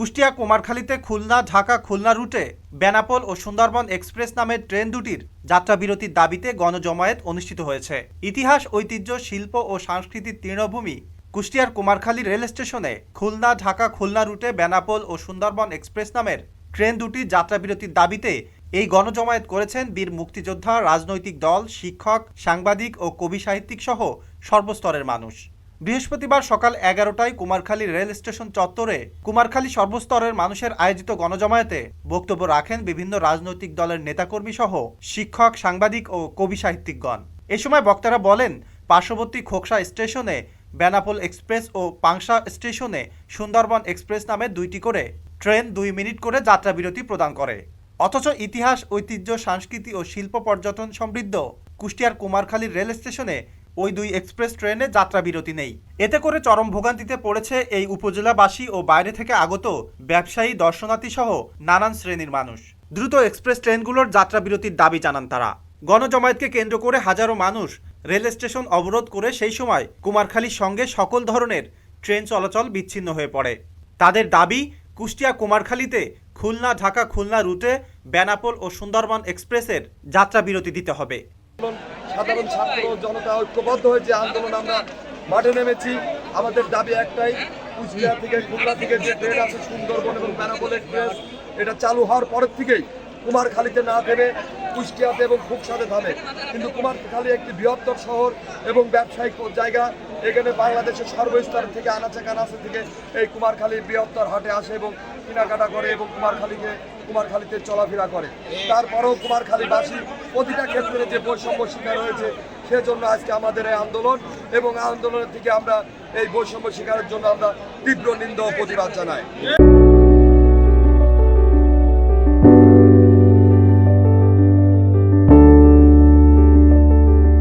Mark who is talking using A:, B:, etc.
A: কুষ্টিয়া কুমারখালীতে খুলনা, ঢাকা, খুলনা রুটে বেনাপোল ও সুন্দরবন এক্সপ্রেস নামের ট্রেন দুটির যাত্রাবিরতির দাবিতে গণজমায়েত অনুষ্ঠিত হয়েছে। ইতিহাস, ঐতিহ্য, শিল্প ও সাংস্কৃতিক তৃণভূমি কুষ্টিয়ার কুমারখালী রেল স্টেশনে খুলনা, ঢাকা, খুলনা রুটে বেনাপোল ও সুন্দরবন এক্সপ্রেস নামের ট্রেন দুটির যাত্রাবিরতির দাবিতে এই গণজমায়েত করেছেন বীর মুক্তিযোদ্ধা, রাজনৈতিক দল, শিক্ষক, সাংবাদিক ও কবি সাহিত্যিক সহ সর্বস্তরের মানুষ। বৃহস্পতিবার সকাল এগারোটায় কুমারখালী রেল স্টেশন চত্বরে কুমারখালী সর্বস্তরের মানুষের আয়োজিত গণজমায়েতে বক্তব্য রাখেন বিভিন্ন রাজনৈতিক দলের নেতাকর্মী সহ শিক্ষক, সাংবাদিক ও কবি সাহিত্যিকগণ। এ সময় বক্তারা বলেন, পার্শ্ববর্তী খোকসা স্টেশনে, বেনাপোল এক্সপ্রেস ও পাংশা স্টেশনে সুন্দরবন এক্সপ্রেস নামে দুইটি করে ট্রেন দুই মিনিট করে যাত্রাবিরতি প্রদান করে। অথচ ইতিহাস, ঐতিহ্য, সংস্কৃতি ও শিল্প পর্যটন সমৃদ্ধ কুষ্টিয়ার কুমারখালী রেল স্টেশনে ওই দুই এক্সপ্রেস ট্রেনে যাত্রা বিরতি নেই। এতে করে চরম ভোগান্তিতে পড়েছে এই উপজেলাবাসী ও বাইরে থেকে আগত ব্যবসায়ী দর্শনার্থী সহ নানান শ্রেণির মানুষ। দ্রুত এক্সপ্রেস ট্রেনগুলোর যাত্রা বিরতির দাবি জানান তারা। গণজমায়েতকে কেন্দ্র করে হাজারো মানুষ রেল স্টেশন অবরোধ করে সেই সময় কুমারখালীর সঙ্গে সকল ধরনের ট্রেন চলাচল বিচ্ছিন্ন হয়ে পড়ে। তাদের দাবি, কুষ্টিয়া কুমারখালীতে খুলনা, ঢাকা খুলনা রুটে বেনাপোল ও সুন্দরবন এক্সপ্রেসের যাত্রা বিরতি দিতে হবে।
B: সাধারণ ছাত্র জনতা ঐক্যবদ্ধ হয়েছে আন্দোলন আমরা মাঠে নেমেছি, আমাদের দাবি একটাই, কুচবিহার থেকে, খুলনা থেকে যে ট্রেন আছে, সুন্দরবন এবং বেনাপোল এক্সপ্রেস, এটা চালু হওয়ার পরের থেকেই কুমারখালীতে না থেমে কুষ্টিয়াতে এবং খুকসাতে থামে। কিন্তু কুমারখালী একটি বৃহত্তর শহর এবং ব্যবসায়িক জায়গা, এখানে বাংলাদেশের সর্বস্তর থেকে আনাচে কানাচে থেকে এই কুমারখালী বৃহত্তর হাটে আসে এবং কেনাকাটা করে এবং কুমারখালীকে কুমারখালীতে চলাফেরা করে। তারপরেও কুমারখালীবাসী প্রতিটা ক্ষেত্রে যে বৈষম্য শিকার হয়েছে, সেজন্য আজকে আমাদের এই আন্দোলন এবং আন্দোলনের থেকে আমরা এই বৈষম্য শিকারের জন্য আমরা তীব্র নিন্দা ও প্রতিবাদ জানাই।